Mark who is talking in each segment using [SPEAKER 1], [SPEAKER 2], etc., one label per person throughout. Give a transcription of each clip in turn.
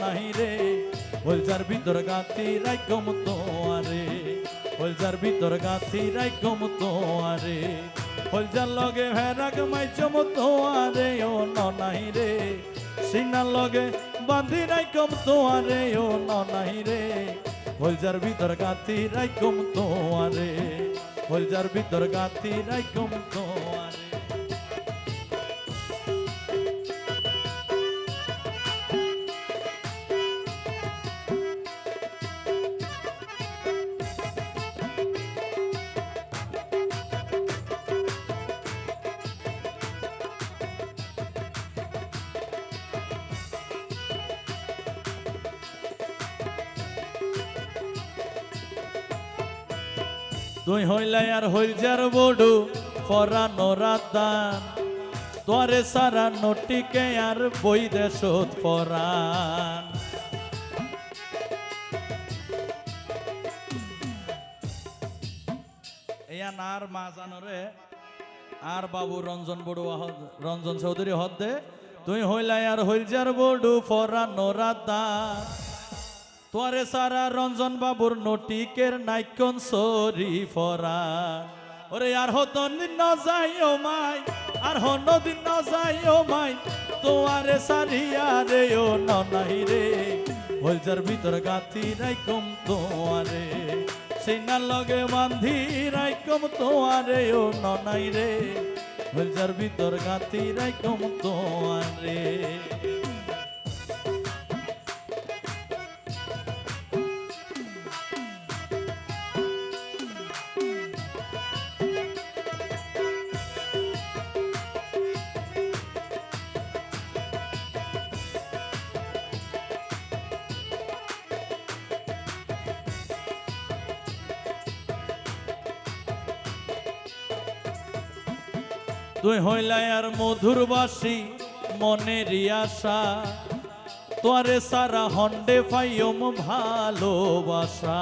[SPEAKER 1] নাই রে। হলজার ভিতর গাতি রাইকম তোয়ারে হলজার ভিতর গাতি হলজার লগে ভেরাক মাইচম তোয়ারে ও নাই রে। লগে বান্ধি নাই রে। হলজার ভিতর গাতি রাইকম তোয়ারে হলজার ভিতর গাতি রাইকম তোয়ারে তুই হইলাই আর হইলজার বড়ু পরানো রাতান তোরে সারা নটিকে আর বই দেশত পরান এয়া নার মা জানরে আর বাবু রঞ্জন বড়ুয়া হদ- রঞ্জন চৌধুরী হদ্দে, তুই হইলাই আর হইলজার বড়ু পরানো রাতান তোরে সারা রঞ্জন বাবুর নটিকের নাইকন সরি ফরা। ওরে আর হতন দিন যাই ও মাই, আর হন দিন যাই ও মাই, তোয়ারে সারিয়া রে ও নাই রে। হলজার ভিতর গাতি রাইকম সেই না লগে বান্ধি রাইকম তোয়ারে ও নাই রে। হলজার ভিতর গাতি রাইকম তোয়ারে। তুই হইলাই আর মধুর বাসি মনের আশা। তোরে সারা হন্ডে পাইয়ম ভালোবাসা।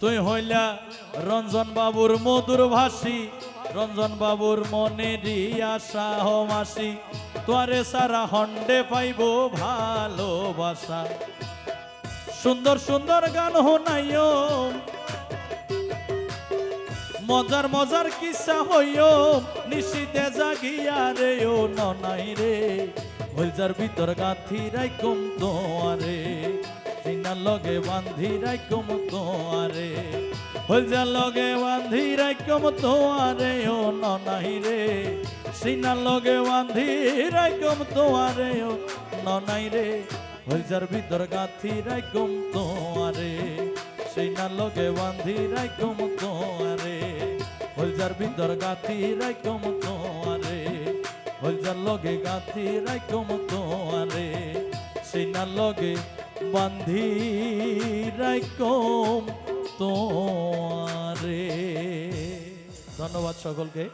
[SPEAKER 1] তুই হইলা রঞ্জন বাবুর মধুর ভাসি রঞ্জন বাবুর মনেরই আশা হো মাসি। তোরে সারা হন্ডে পাইব ভালোবাসা। সুন্দর সুন্দর গান হো হোনাইও মজার মজার কিসা হইও, নিশিতে জাগিয়া রে ও ননাই রে। হলজার ভিতর গাথি রাইকম তোয়ারে সিনার লগে বান্ধি রাইকম তোয়ারে হলজার লগে বান্ধি রাইকম তোয়ারে ও ননাই রে। সিনার লগে বান্ধি রাইকম তোয়ারে ও ননাই রে। হলজার ভিতর গাথি রাইকম তোয়ারে সেই না লগে বান্ধি রাইকম তোয়ারে হলজার ভিতর গাথি রাইকম তোয়ারে হলজার লগে গাথি রাইকম তোয়ারে সেই না লগে বান্ধি রাইকম তোয়ারে ধন্যবাদ সকলকে।